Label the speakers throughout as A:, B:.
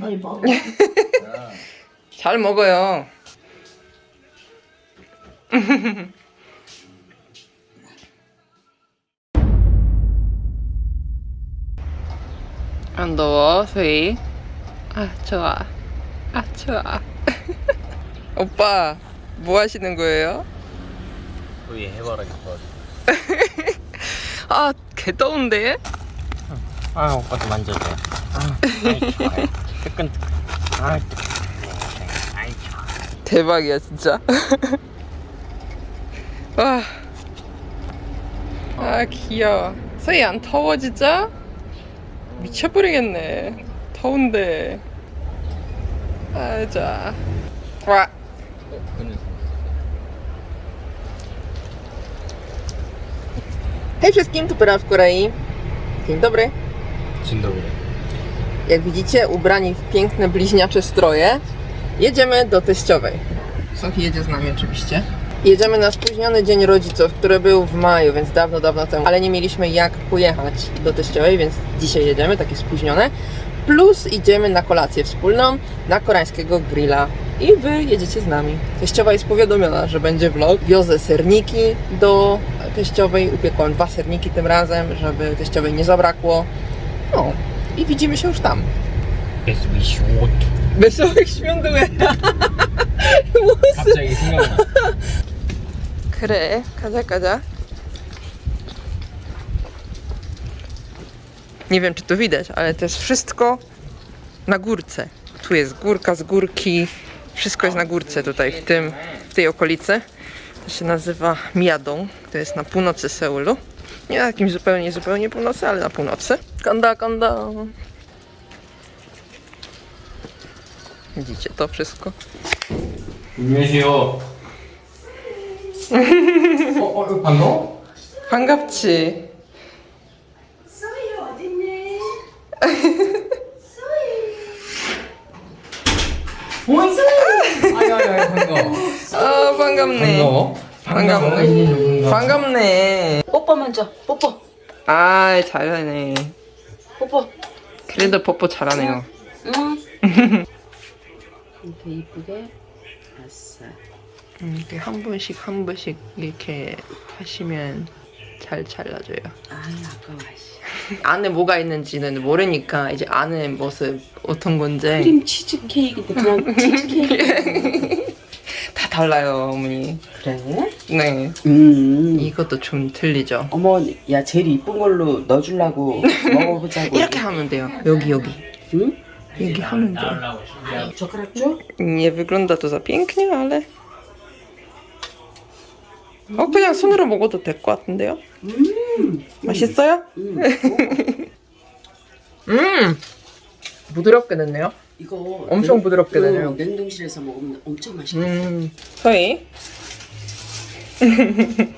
A: 걸 먹어.
B: 잘 먹어요. 안 더워, 소희? 아, 좋아. 아, 좋아. 오빠, 뭐 하시는 거예요?
C: 소위 해바라기 것.
B: 아, 개 더운데?
C: 아 오빠도 만져줘. 아, 아이 좋아요. 뜨끈. 아 뜨끈. 아이 좋아.
B: 대박이야, 진짜. 와. 아, 귀여워. 소희 안 더워, 진짜? 미쳐버리겠네. 더운데. 아, 자. 와.
C: 어, 그는
B: Hej wszystkim, tu Pyra w Korei. Dzień dobry.
C: Dzień dobry.
B: Jak widzicie, ubrani w piękne bliźniacze stroje, jedziemy do teściowej. Sophie jedzie z nami oczywiście. Jedziemy na spóźniony dzień rodziców, który był w maju, więc dawno, dawno temu. Ale nie mieliśmy jak pojechać do teściowej, więc dzisiaj jedziemy, takie spóźnione. Plus idziemy na kolację wspólną, na koreańskiego grilla. I wy jedziecie z nami. Teściowa jest powiadomiona, że będzie vlog. Wiozę serniki do teściowej. Upiekłam dwa serniki tym razem, żeby teściowej nie zabrakło. No, i widzimy się już tam.
C: Wesoły świat.
B: Wesołych świątuje.
C: 갑자기 생각나.
B: 그래, 가자, 가자. Nie wiem, czy to widać, ale to jest wszystko na górce. Tu jest górka z górki. Wszystko jest na górce tutaj, w, tym, w tej okolicy. To się nazywa Miadong. To jest na północy Seulu. Nie na jakimś zupełnie, zupełnie północy, ale na północy. Kanda, kanda. Widzicie to wszystko?
C: 안녕하세요. 어, 어, 반가워?
B: 반갑지?
A: 소희 어딨니?
C: 뭐 있어? 아유, 아유, 아유, 반가워.
B: 아, 반갑네.
C: 반가워.
B: 반갑네. 반갑네.
A: 뽀뽀 먼저. 뽀뽀.
B: 아, 잘하네.
A: 뽀뽀.
B: 그래도 뽀뽀 잘하네요.
A: 응. 이렇게 이쁘게. 아싸.
B: 음, 이렇게 한 분씩 한 분씩 이렇게 하시면 잘 잘라줘요.
A: 아이 아까워. 씨.
B: 안에 뭐가 있는지는 모르니까 이제 안에 모습 어떤 건지
A: 크림 치즈 케이크인데 그냥 치즈 케이크.
B: 다 달라요, 어머니.
D: 그래?
B: 네.
D: 음.
B: 이것도 좀 틀리죠.
D: 어머, 야 제일 이쁜 걸로 넣어주려고 먹어보자고.
B: 이렇게 하면 돼요. 여기 여기.
D: 응?
B: 여기 하면 돼요.
D: 젓가락 줘?
B: Nie wygląda to za pięknie, ale. 어, 그냥 손으로 먹어도 될 것 같은데요?
D: 음.
B: 맛있어요?
D: 음.
B: 음! 부드럽게 됐네요.
D: 이거
B: 엄청
D: 냉-
B: 부드럽게
D: 응,
B: 되네요.
D: 냉동실에서 먹으면 엄청 맛있겠어.
B: 음. 서희?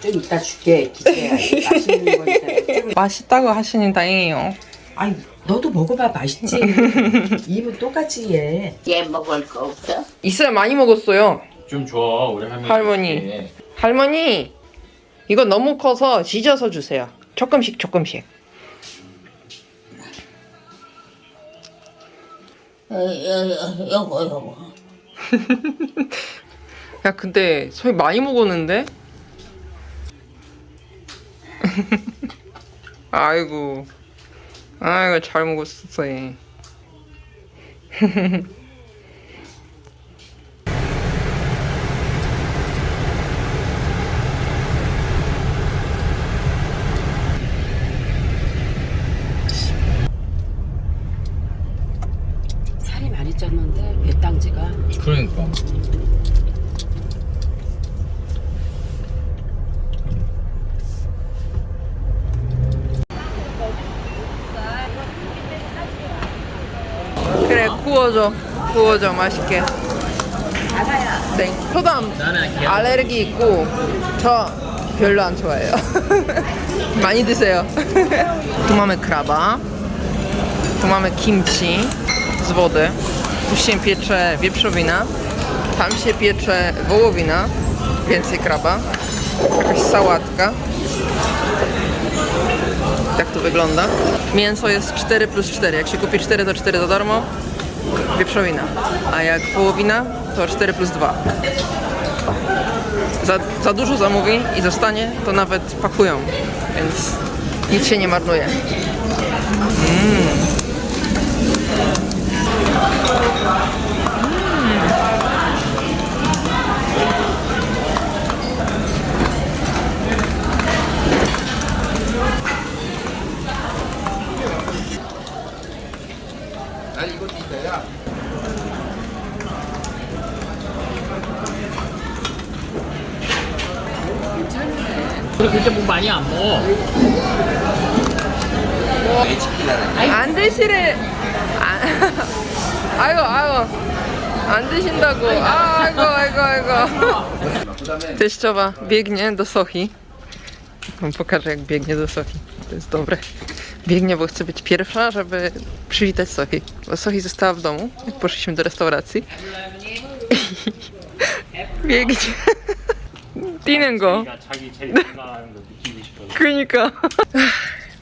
D: 좀 이따 줄게. 기대야. 맛있는 거니까. 좀-
B: 맛있다고 하시니 다행이에요.
D: 아이, 너도 먹어봐. 맛있지? 입은 똑같이 해.
A: 얘 먹을 거 없어?
B: 있어요, 많이 먹었어요.
C: 좀 줘, 우리 할머니.
B: 할머니. 할머니, 이거 너무 커서 지져서 주세요. 조금씩, 조금씩.
A: 어, 어, 어, 요거 요거.
B: 야, 근데 서희 많이 먹었는데? 아이고. 아이고, 잘 먹었어, 서희. 구워줘. 구워줘, 맛있게. 네, 저도 안-
C: 나는
B: 알레르기 있고, 저 별로 안 좋아해요. 많이 드세요. Tu mamy kraba, tu mamy kimchi z wody, tu się piecze wieprzowina, tam się piecze wołowina, więcej kraba, jakaś sałatka, Tak to wygląda. Mięso jest 4 plus 4. Jak się kupi 4 to 4 za darmo. Wieprzowina. A jak wołowina to 4 plus 2. Za, za dużo zamówi i zostanie, to nawet pakują. Więc nic się nie marnuje.
C: 우리 그때 뭐 많이 안 먹어.
B: 안 드시래. 아, 아이고 아이고 안 드신다고. 아이고 아이고 아이고. Teściowa biegnie do Sochi. Wam pokażę jak biegnie do Sochi. To jest dobre. Biegnie, bo chce być pierwsza, żeby przywitać Sochi. Bo Sochi została w domu, jak poszliśmy do restauracji. Biegnie.
C: Tinen
B: go.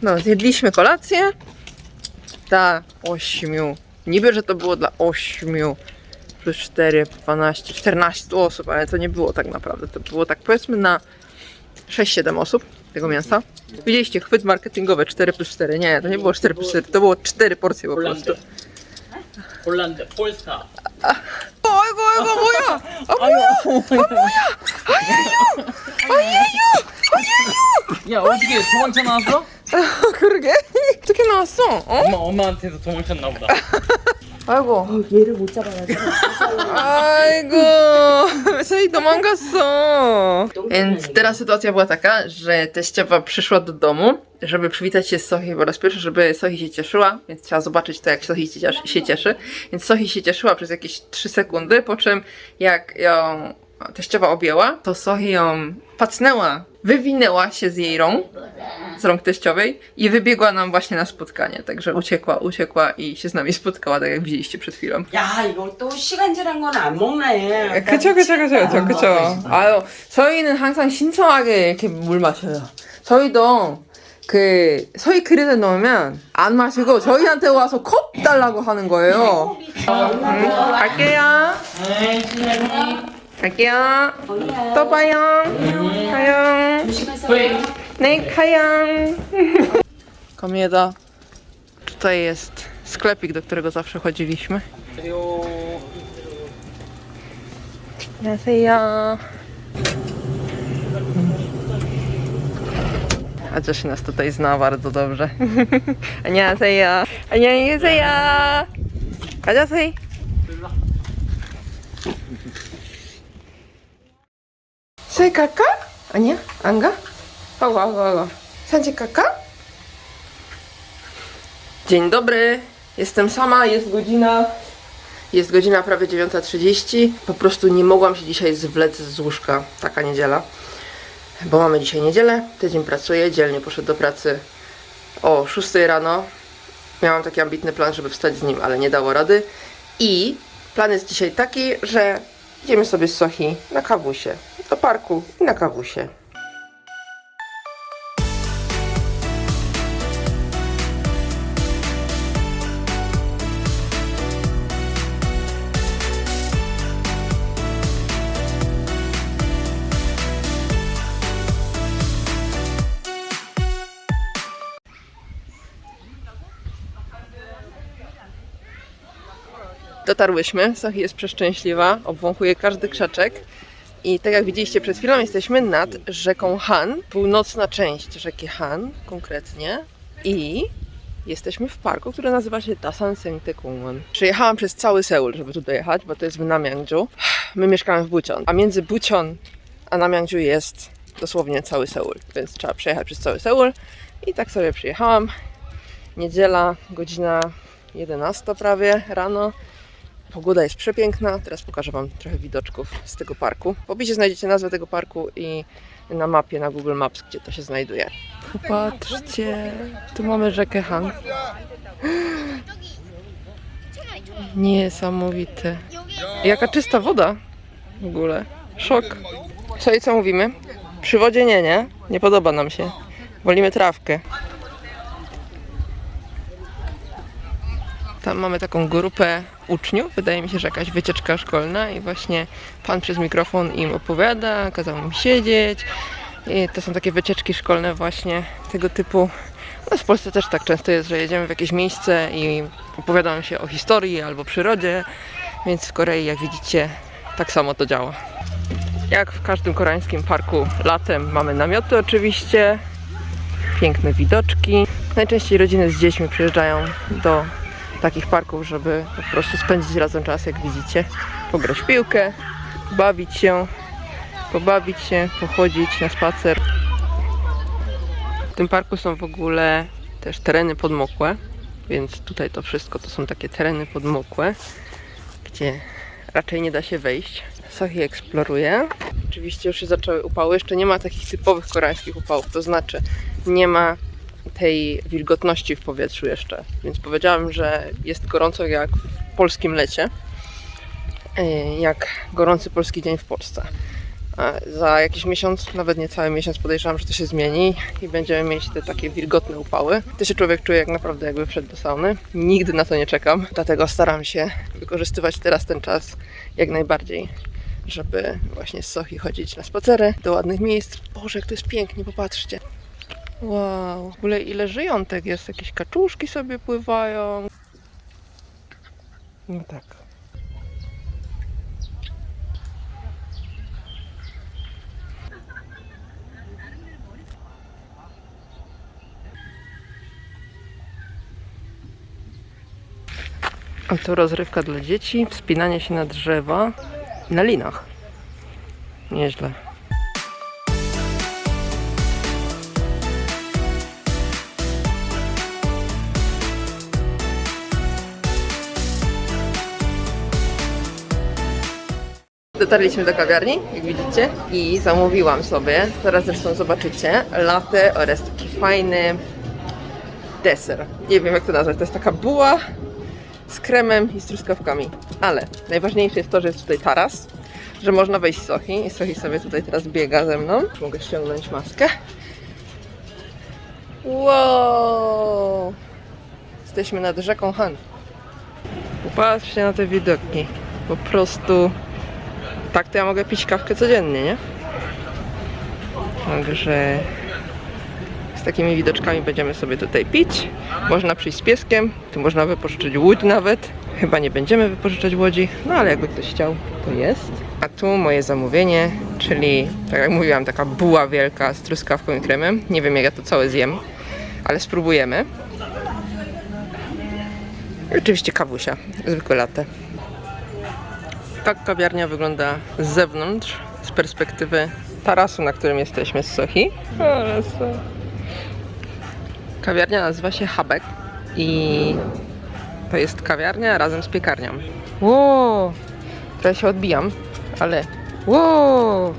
B: No, zjedliśmy kolację. Dla ośmiu. Niby, że to było dla ośmiu plus 4, 12, 14 osób, ale to nie było tak naprawdę. To było tak powiedzmy na 6-7 osób tego mięsa. Widzieliście, chwyt marketingowy 4 plus 4. Nie, to nie było 4 plus 4, to było 4 porcje po prostu.
C: 폴란드, 폴란드, 폴스타.
B: O, ojgo, ojgo, moja! A moja!
C: 야 어떻게 도망쳐 나왔어?
B: 그러게? 어떻게 나왔어? 어?
C: 엄마 엄마한테도 도망쳤나 보다.
B: 아이고.
A: 얘를 못 잡아가지고.
B: Aigoo, Sej domangasą. Więc teraz sytuacja była taka, że teściowa przyszła do domu, żeby przywitać się z Sochi po raz pierwszy, żeby Sochi się cieszyła, więc trzeba zobaczyć to, jak Sochi się cieszy. Się cieszy. Więc Sochi się cieszyła przez jakieś 3 sekundy, po czym jak ją teściowa objęła, to Sochi ją pacnęła, wywinęła się z jej rąk, z rąk teściowej i wybiegła nam właśnie na spotkanie. Także uciekła, uciekła i się z nami spotkała, tak jak widzieliście przed chwilą.
D: 야 이거 또 시간 지난 건안 먹네.
B: 그쵸 그쵸 그쵸 그쵸 그쵸 아유 저희는 항상 신청하게 이렇게 물 마셔요 저희도 그 서희 그릇에 넣으면 안 마시고 저희한테 와서 컵 달라고 하는 거예요 음, 갈게요 갈게요 또 봐요 네 가요 komieda tutaj jest sklepik, do którego zawsze chodziliśmy 안녕하세요. Chociaż nas tutaj zna bardzo dobrze. 안녕하세요. 안녕히 계세요. 가자세요. 저희 갈까? 아니야? 안 가? Oła, oła, oła. Sancie kaka? Dzień dobry, jestem sama, jest godzina... Jest godzina prawie 9.30. Po prostu nie mogłam się dzisiaj zwlec z łóżka. Taka niedziela. Bo mamy dzisiaj niedzielę, tydzień pracuję, dzielnie poszedł do pracy o 6 rano. Miałam taki ambitny plan, żeby wstać z nim, ale nie dało rady. I plan jest dzisiaj taki, że idziemy sobie z Sochi na kawusie. Do parku i na kawusie. Dotarłyśmy, Sochi jest przeszczęśliwa, obwąchuje każdy krzaczek. I tak jak widzieliście przed chwilą, jesteśmy nad rzeką Han, północna część rzeki Han konkretnie. I jesteśmy w parku, który nazywa się Dasan Sengtekungon. Przyjechałam przez cały Seul, żeby tu dojechać, bo to jest w Namyangju. My mieszkamy w Bucheon, a między Bucheon a Namyangju jest dosłownie cały Seul, więc trzeba przejechać przez cały Seul. I tak sobie przyjechałam. Niedziela, godzina 11 prawie rano. Pogoda jest przepiękna. Teraz pokażę Wam trochę widoczków z tego parku. W opisie znajdziecie nazwę tego parku i na mapie na Google Maps, gdzie to się znajduje. Popatrzcie, tu mamy rzekę Han. Niesamowite. Jaka czysta woda w ogóle. Szok. Co i co mówimy? Przy wodzie nie, nie? Nie podoba nam się. Wolimy trawkę. Tam mamy taką grupę uczniów, wydaje mi się, że jakaś wycieczka szkolna i właśnie pan przez mikrofon im opowiada, kazał im siedzieć. I to są takie wycieczki szkolne właśnie tego typu. No w Polsce też tak często jest, że jedziemy w jakieś miejsce i opowiada nam się o historii albo przyrodzie, więc w Korei, jak widzicie, tak samo to działa. Jak w każdym koreańskim parku latem mamy namioty oczywiście, piękne widoczki. Najczęściej rodziny z dziećmi przyjeżdżają do takich parków, żeby po prostu spędzić razem czas, jak widzicie. Pograć w piłkę, bawić się, pobawić się, pochodzić na spacer. W tym parku są w ogóle też tereny podmokłe, więc tutaj to wszystko to są takie tereny podmokłe, gdzie raczej nie da się wejść. Sochi eksploruje. Oczywiście już się zaczęły upały. Jeszcze nie ma takich typowych koreańskich upałów, to znaczy nie ma tej wilgotności w powietrzu jeszcze. Więc powiedziałam, że jest gorąco jak w polskim lecie. Yy, Jak gorący polski dzień w Polsce. A Za jakiś miesiąc, nawet nie cały miesiąc, podejrzewam, że to się zmieni i będziemy mieć te takie wilgotne upały. To się człowiek czuje jak naprawdę jakby wszedł do sauny. Nigdy na to nie czekam, dlatego staram się wykorzystywać teraz ten czas jak najbardziej, żeby właśnie z Sochi chodzić na spacery do ładnych miejsc. Boże, jak to jest pięknie, popatrzcie. Wow, w ogóle ile żyjątek jest, jakieś kaczuszki sobie pływają. No tak. A to rozrywka dla dzieci, wspinanie się na drzewa na linach. Nieźle. Dotarliśmy do kawiarni, jak widzicie, i zamówiłam sobie, zaraz zresztą zobaczycie, latte oraz taki fajny deser. Nie wiem jak to nazwać, to jest taka buła z kremem i z truskawkami. Ale najważniejsze jest to, że jest tutaj taras, że można wejść Sochi i Sochi sobie tutaj teraz biega ze mną. Mogę ściągnąć maskę. Wow! Jesteśmy nad rzeką Han. Popatrzcie na te widoki. Po prostu tak to ja mogę pić kawkę codziennie, nie? Także z takimi widoczkami będziemy sobie tutaj pić. Można przyjść z pieskiem, tu można wypożyczyć łódź nawet. Chyba nie będziemy wypożyczać łodzi, no ale jakby ktoś chciał, to jest. A tu moje zamówienie, czyli tak jak mówiłam, taka buła wielka z truskawką i kremem. Nie wiem jak ja to całe zjem, ale spróbujemy. I oczywiście kawusia, zwykłe latte. Tak kawiarnia wygląda z zewnątrz, z perspektywy tarasu, na którym jesteśmy z Sochi. Kawiarnia nazywa się Habek i to jest kawiarnia razem z piekarnią. Wow! Trochę się odbijam, ale wow!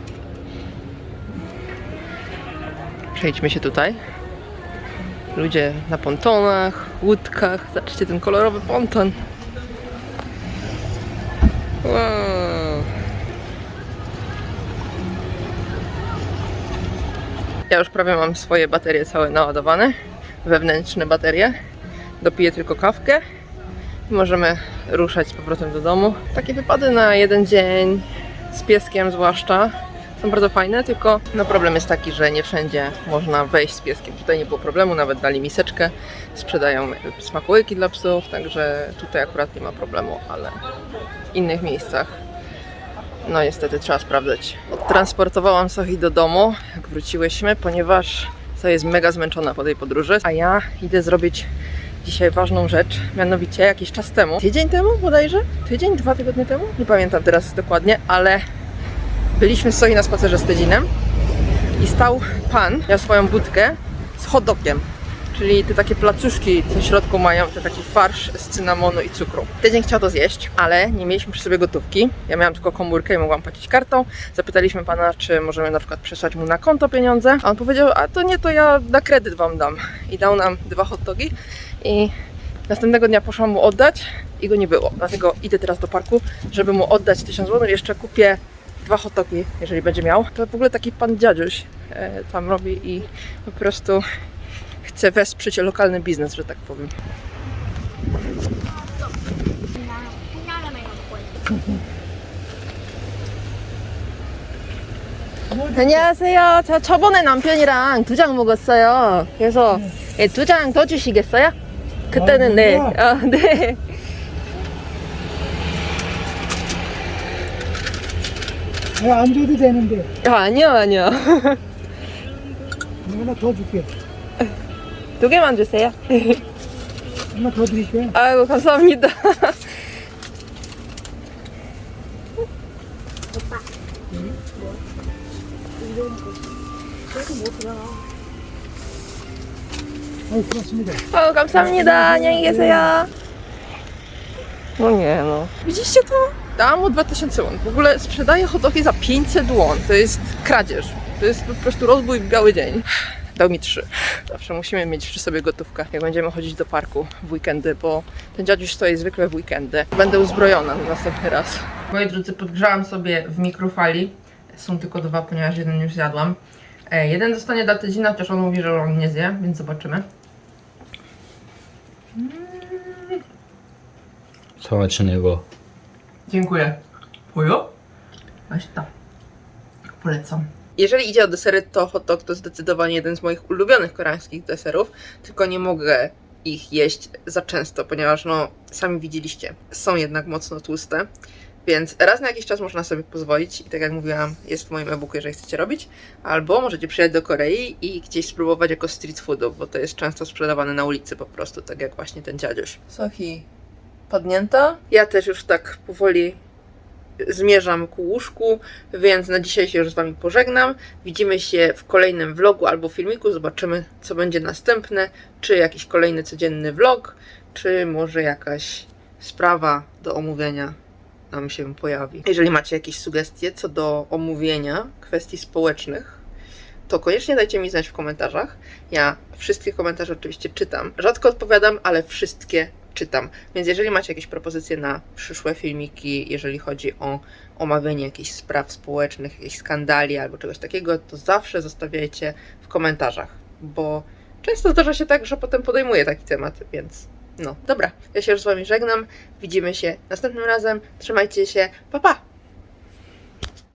B: Przejdźmy się tutaj. Ludzie na pontonach, łódkach. Zobaczcie ten kolorowy ponton. Wow. Ja już prawie mam swoje baterie całe naładowane. Wewnętrzne baterie. Dopiję tylko kawkę i możemy ruszać z powrotem do domu. Takie wypady na jeden dzień z pieskiem zwłaszcza są bardzo fajne, tylko no problem jest taki, że nie wszędzie można wejść z pieskiem. Tutaj nie było problemu, nawet dali miseczkę, sprzedają smakołyki dla psów, także tutaj akurat nie ma problemu, ale w innych miejscach no niestety trzeba sprawdzać. Odtransportowałam Sochi do domu, jak wróciłyśmy, ponieważ Sophie jest mega zmęczona po tej podróży, a ja idę zrobić dzisiaj ważną rzecz, mianowicie jakiś czas temu, tydzień temu bodajże, tydzień, dwa tygodnie temu, nie pamiętam teraz dokładnie, ale byliśmy z Sohi na spacerze z Tedzinem i stał pan, miał swoją budkę z hot dogiem. Czyli te takie placuszki, w środku mają te taki farsz z cynamonu i cukru. Tydzień chciał to zjeść, ale nie mieliśmy przy sobie gotówki. Ja miałam tylko komórkę i mogłam płacić kartą. Zapytaliśmy pana, czy możemy na przykład przesłać mu na konto pieniądze. A on powiedział, a to nie, to ja na kredyt wam dam. I dał nam dwa hot dogi. I następnego dnia poszłam mu oddać i go nie było. Dlatego idę teraz do parku, żeby mu oddać 1000 zł. Jeszcze kupię dwa hot dogi, jeżeli będzie miał. To w ogóle taki pan dziadziuś e, tam robi i po prostu chce wesprzeć lokalny biznes, że tak powiem. 안녕하세요. 저 저번에 남편이랑 두 장 먹었어요. 그래서 예, 두장 더 주시겠어요? 그때는 네. 아, 네.
E: 내가 안 줘도 되는데
B: 아, 아니요, 아니요.
E: 하나 더 줄게
B: 두 개만 주세요.
E: 하나 더 드릴게
B: 아이고, 감사합니다.
E: 아이 고맙습니다
B: 아유, 감사합니다. 안녕히 계세요. No nie no. Widzicie to? Dałam mu 2000 won. W ogóle sprzedaje hotoki za 500 won. To jest kradzież. To jest po prostu rozbój w biały dzień. dał mi trzy. Zawsze musimy mieć przy sobie gotówkę, jak będziemy chodzić do parku w weekendy, bo ten dziadziuś stoi zwykle w weekendy. Będę uzbrojona na następny raz. Moi drodzy, podgrzałam sobie w mikrofali. Są tylko dwa, ponieważ jeden już zjadłam. E, jeden zostanie dla Tydzina, chociaż on mówi, że on nie zje, więc zobaczymy.
C: Słonecznego.
B: Dziękuję. Pujo? Właśnie tak. Polecam. Jeżeli idzie o desery, to hot dog to zdecydowanie jeden z moich ulubionych koreańskich deserów, tylko nie mogę ich jeść za często, ponieważ no, sami widzieliście, są jednak mocno tłuste, więc raz na jakiś czas można sobie pozwolić i tak jak mówiłam, jest w moim e-booku, jeżeli chcecie robić, albo możecie przyjechać do Korei i gdzieś spróbować jako street foodu, bo to jest często sprzedawane na ulicy po prostu, tak jak właśnie ten dziadzioś. Sohi padnięta. Ja też już tak powoli zmierzam ku łóżku, więc na dzisiaj się już z Wami pożegnam. Widzimy się w kolejnym vlogu albo filmiku. Zobaczymy, co będzie następne. Czy jakiś kolejny codzienny vlog, czy może jakaś sprawa do omówienia nam się pojawi. Jeżeli macie jakieś sugestie co do omówienia kwestii społecznych, to koniecznie dajcie mi znać w komentarzach. Ja wszystkie komentarze oczywiście czytam. Rzadko odpowiadam, ale wszystkie czytam. Więc jeżeli macie jakieś propozycje na przyszłe filmiki, jeżeli chodzi o omawianie jakichś spraw społecznych, jakichś skandali albo czegoś takiego, to zawsze zostawiajcie w komentarzach, bo często zdarza się tak, że potem podejmuję taki temat, więc no, dobra. Ja się już z Wami żegnam. Widzimy się następnym razem. Trzymajcie się. Pa, pa!